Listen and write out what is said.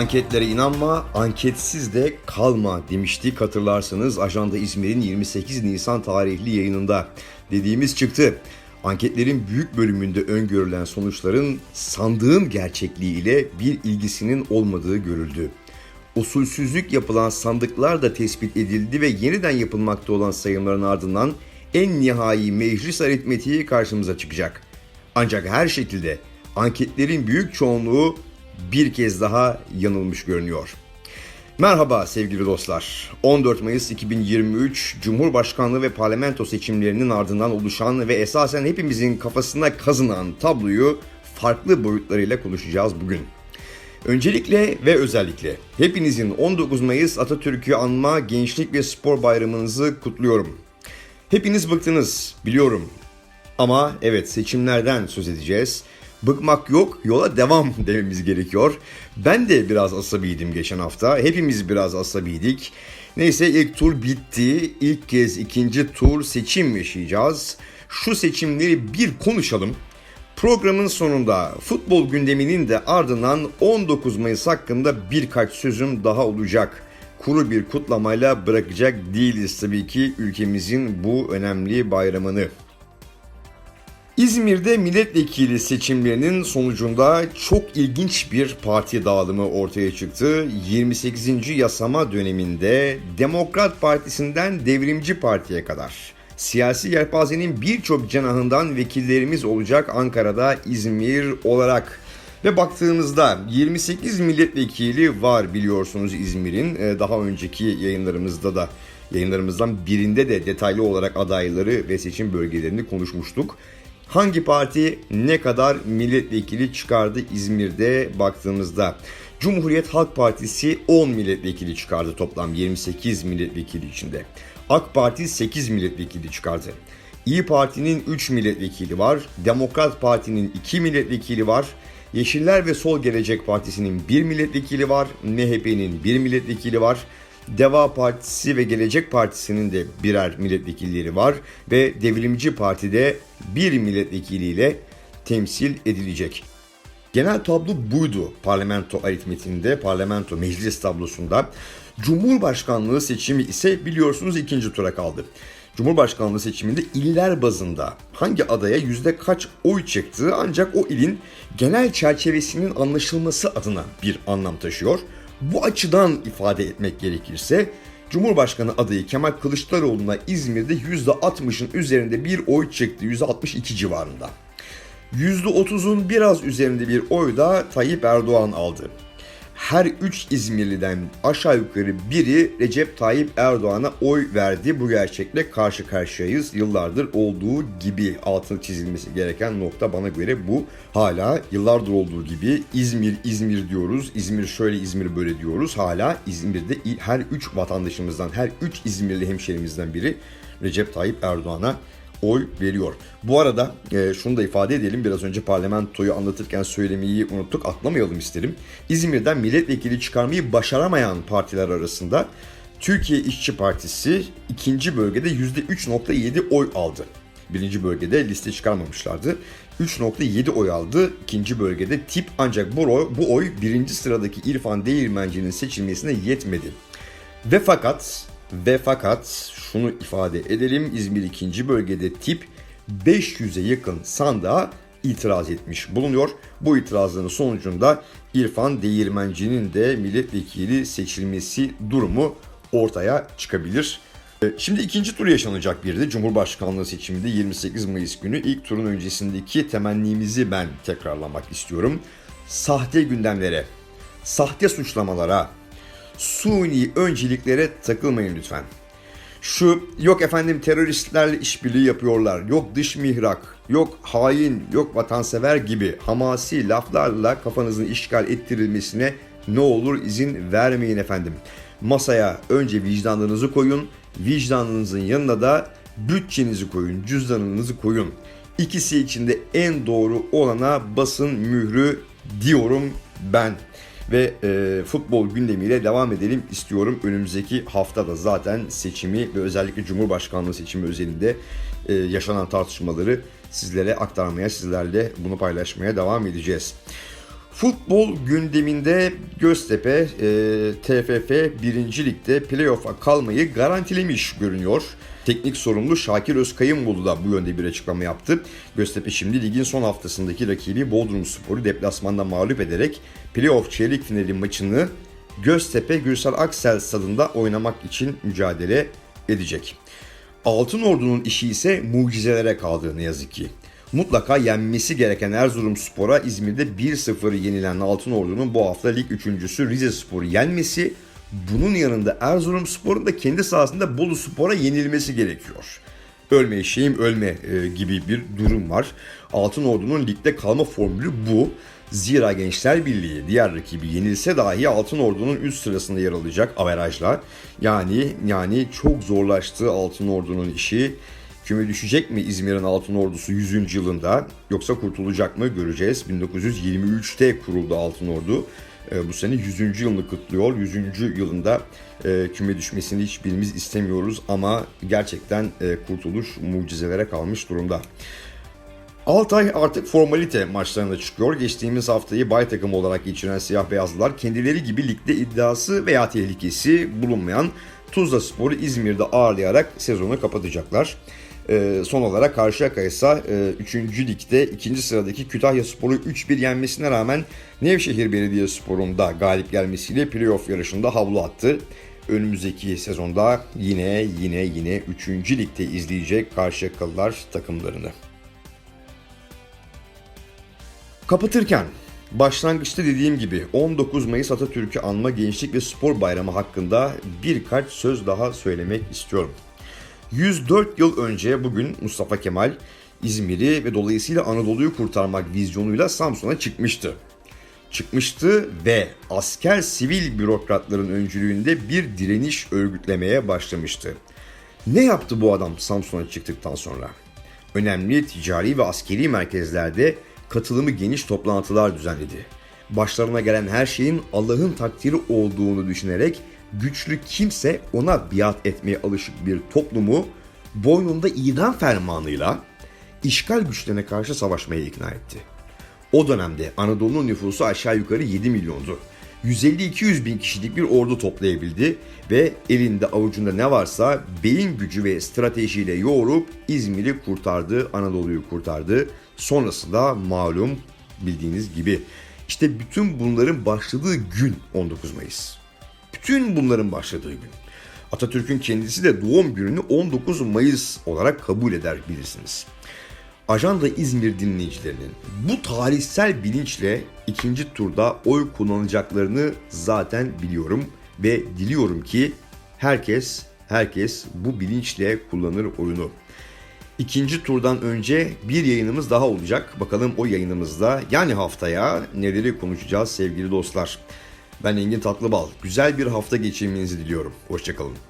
Anketlere inanma, anketsiz de kalma demiştik hatırlarsınız Ajanda İzmir'in 28 Nisan tarihli yayınında dediğimiz çıktı. Anketlerin büyük bölümünde öngörülen sonuçların sandığın gerçekliğiyle bir ilgisinin olmadığı görüldü. Usulsüzlük yapılan sandıklar da tespit edildi ve yeniden yapılmakta olan sayımların ardından en nihai meclis aritmetiği karşımıza çıkacak. Ancak her şekilde anketlerin büyük çoğunluğu bir kez daha yanılmış görünüyor. Merhaba sevgili dostlar. 14 Mayıs 2023 Cumhurbaşkanlığı ve parlamento seçimlerinin ardından oluşan ve esasen hepimizin kafasına kazınan tabloyu farklı boyutlarıyla konuşacağız bugün. Öncelikle ve özellikle hepinizin 19 Mayıs Atatürk'ü anma Gençlik ve Spor Bayramınızı kutluyorum. Hepiniz bıktınız biliyorum. Ama evet seçimlerden söz edeceğiz. Bıkmak yok, yola devam dememiz gerekiyor. Ben de biraz asabiydim geçen hafta. Hepimiz biraz asabiydik. Neyse ilk tur bitti. İlk kez ikinci tur seçim yaşayacağız. Şu seçimleri bir konuşalım. Programın sonunda futbol gündeminin de ardından 19 Mayıs hakkında birkaç sözüm daha olacak. Kuru bir kutlamayla bırakacak değiliz tabii ki ülkemizin bu önemli bayramını. İzmir'de milletvekili seçimlerinin sonucunda çok ilginç bir parti dağılımı ortaya çıktı. 28. yasama döneminde Demokrat Partisi'nden Devrimci Parti'ye kadar siyasi yelpazenin birçok cenahından vekillerimiz olacak Ankara'da İzmir olarak. Ve baktığımızda 28 milletvekili var biliyorsunuz İzmir'in. Ee, Daha önceki yayınlarımızda da yayınlarımızdan birinde de detaylı olarak adayları ve seçim bölgelerini konuşmuştuk. Hangi parti ne kadar milletvekili çıkardı İzmir'de baktığımızda? Cumhuriyet Halk Partisi 10 milletvekili çıkardı toplam 28 milletvekili içinde. AK Parti 8 milletvekili çıkardı. İyi Parti'nin 3 milletvekili var. Demokrat Parti'nin 2 milletvekili var. Yeşiller ve Sol Gelecek Partisi'nin 1 milletvekili var. MHP'nin 1 milletvekili var. Deva Partisi ve Gelecek Partisi'nin de birer milletvekilleri var ve Devrimci Parti'de bir milletvekiliyle temsil edilecek. Genel tablo buydu parlamento aritmetiğinde, parlamento meclis tablosunda. Cumhurbaşkanlığı seçimi ise biliyorsunuz ikinci tura kaldı. Cumhurbaşkanlığı seçiminde iller bazında hangi adaya yüzde kaç oy çıktığı ancak o ilin genel çerçevesinin anlaşılması adına bir anlam taşıyor. Bu açıdan ifade etmek gerekirse Cumhurbaşkanı adayı Kemal Kılıçdaroğlu'na İzmir'de %60'ın üzerinde bir oy çıktı. %62 civarında. %30'un biraz üzerinde bir oy da Tayyip Erdoğan aldı. Her 3 İzmirliden aşağı yukarı biri Recep Tayyip Erdoğan'a oy verdi. Bu gerçekle karşı karşıyayız. Yıllardır olduğu gibi altını çizilmesi gereken nokta bana göre bu. Hala yıllardır olduğu gibi İzmir İzmir diyoruz. İzmir şöyle İzmir böyle diyoruz. Hala İzmir'de her 3 vatandaşımızdan, her 3 İzmirli hemşerimizden biri Recep Tayyip Erdoğan'a oy veriyor. Bu arada e, şunu da ifade edelim. Biraz önce parlamentoyu anlatırken söylemeyi unuttuk. Atlamayalım isterim. İzmir'den milletvekili çıkarmayı başaramayan partiler arasında Türkiye İşçi Partisi ikinci bölgede %3.7 oy aldı. Birinci bölgede liste çıkarmamışlardı. 3.7 oy aldı. İkinci bölgede tip ancak bu oy, bu oy birinci sıradaki İrfan Değirmenci'nin seçilmesine yetmedi. Ve fakat ve fakat şunu ifade edelim İzmir 2. bölgede tip 500'e yakın sandığa itiraz etmiş bulunuyor. Bu itirazların sonucunda İrfan Değirmenci'nin de milletvekili seçilmesi durumu ortaya çıkabilir. E, Şimdi ikinci tur yaşanacak bir de Cumhurbaşkanlığı seçiminde 28 Mayıs günü ilk turun öncesindeki temennimizi ben tekrarlamak istiyorum. Sahte gündemlere, sahte suçlamalara, suni önceliklere takılmayın lütfen. Şu yok efendim teröristlerle işbirliği yapıyorlar, yok dış mihrak, yok hain, yok vatansever gibi hamasi laflarla kafanızın işgal ettirilmesine ne olur izin vermeyin efendim. Masaya önce vicdanınızı koyun, vicdanınızın yanına da bütçenizi koyun, cüzdanınızı koyun. İkisi içinde en doğru olana basın mührü diyorum ben ve e, futbol gündemiyle devam edelim istiyorum. Önümüzdeki haftada zaten seçimi ve özellikle Cumhurbaşkanlığı seçimi özelinde e, yaşanan tartışmaları sizlere aktarmaya, sizlerle bunu paylaşmaya devam edeceğiz. Futbol gündeminde Göztepe e, TFF 1. Lig'de playoff'a kalmayı garantilemiş görünüyor. Teknik sorumlu Şakir Özkayınbolu da bu yönde bir açıklama yaptı. Göztepe şimdi ligin son haftasındaki rakibi Bodrum Spor'u deplasmanda mağlup ederek playoff çeyrek finali maçını Göztepe Gürsel Aksel stadında oynamak için mücadele edecek. Altın Ordu'nun işi ise mucizelere kaldı ne yazık ki. Mutlaka yenmesi gereken Erzurumspor'a İzmir'de 1-0 yenilen Altın Ordu'nun bu hafta lig üçüncüsü Rize Spor'u yenmesi, bunun yanında Erzurumspor'un da kendi sahasında Bolu Spor'a yenilmesi gerekiyor. Ölme eşeğim ölme e, gibi bir durum var. Altın Ordu'nun ligde kalma formülü bu. Zira Gençler Birliği diğer rakibi yenilse dahi Altın Ordu'nun üst sırasında yer alacak averajla. Yani yani çok zorlaştı Altın Ordu'nun işi. Küme düşecek mi İzmir'in Altın Ordusu 100. yılında yoksa kurtulacak mı göreceğiz. 1923'te kuruldu Altın Ordu. E, bu sene 100. yılını kutluyor. 100. yılında e, küme düşmesini hiçbirimiz istemiyoruz ama gerçekten e, kurtuluş mucizelere kalmış durumda. Altay artık formalite maçlarına çıkıyor. Geçtiğimiz haftayı bay takım olarak geçiren siyah beyazlılar kendileri gibi ligde iddiası veya tehlikesi bulunmayan Tuzla Spor'u İzmir'de ağırlayarak sezonu kapatacaklar. Ee, son olarak Karşıyaka ise 3. ligde 2. sıradaki Kütahya Spor'u 3-1 yenmesine rağmen Nevşehir Belediyespor'un da galip gelmesiyle playoff yarışında havlu attı. Önümüzdeki sezonda yine yine yine 3. ligde izleyecek Karşıyakalılar takımlarını. Kapatırken başlangıçta dediğim gibi 19 Mayıs Atatürk'ü anma Gençlik ve Spor Bayramı hakkında birkaç söz daha söylemek istiyorum. 104 yıl önce bugün Mustafa Kemal İzmir'i ve dolayısıyla Anadolu'yu kurtarmak vizyonuyla Samsun'a çıkmıştı. Çıkmıştı ve asker sivil bürokratların öncülüğünde bir direniş örgütlemeye başlamıştı. Ne yaptı bu adam Samsun'a çıktıktan sonra? Önemli ticari ve askeri merkezlerde katılımı geniş toplantılar düzenledi. Başlarına gelen her şeyin Allah'ın takdiri olduğunu düşünerek güçlü kimse ona biat etmeye alışık bir toplumu boynunda idam fermanıyla işgal güçlerine karşı savaşmaya ikna etti. O dönemde Anadolu'nun nüfusu aşağı yukarı 7 milyondu. 150-200 bin kişilik bir ordu toplayabildi ve elinde avucunda ne varsa beyin gücü ve stratejiyle yoğurup İzmir'i kurtardı, Anadolu'yu kurtardı. Sonrasında malum bildiğiniz gibi işte bütün bunların başladığı gün 19 Mayıs. Bütün bunların başladığı gün. Atatürk'ün kendisi de doğum gününü 19 Mayıs olarak kabul eder bilirsiniz. Ajanda İzmir dinleyicilerinin bu tarihsel bilinçle ikinci turda oy kullanacaklarını zaten biliyorum ve diliyorum ki herkes herkes bu bilinçle kullanır oyunu. İkinci turdan önce bir yayınımız daha olacak. Bakalım o yayınımızda yani haftaya neleri konuşacağız sevgili dostlar. Ben Engin Tatlıbal. Güzel bir hafta geçirmenizi diliyorum. Hoşçakalın.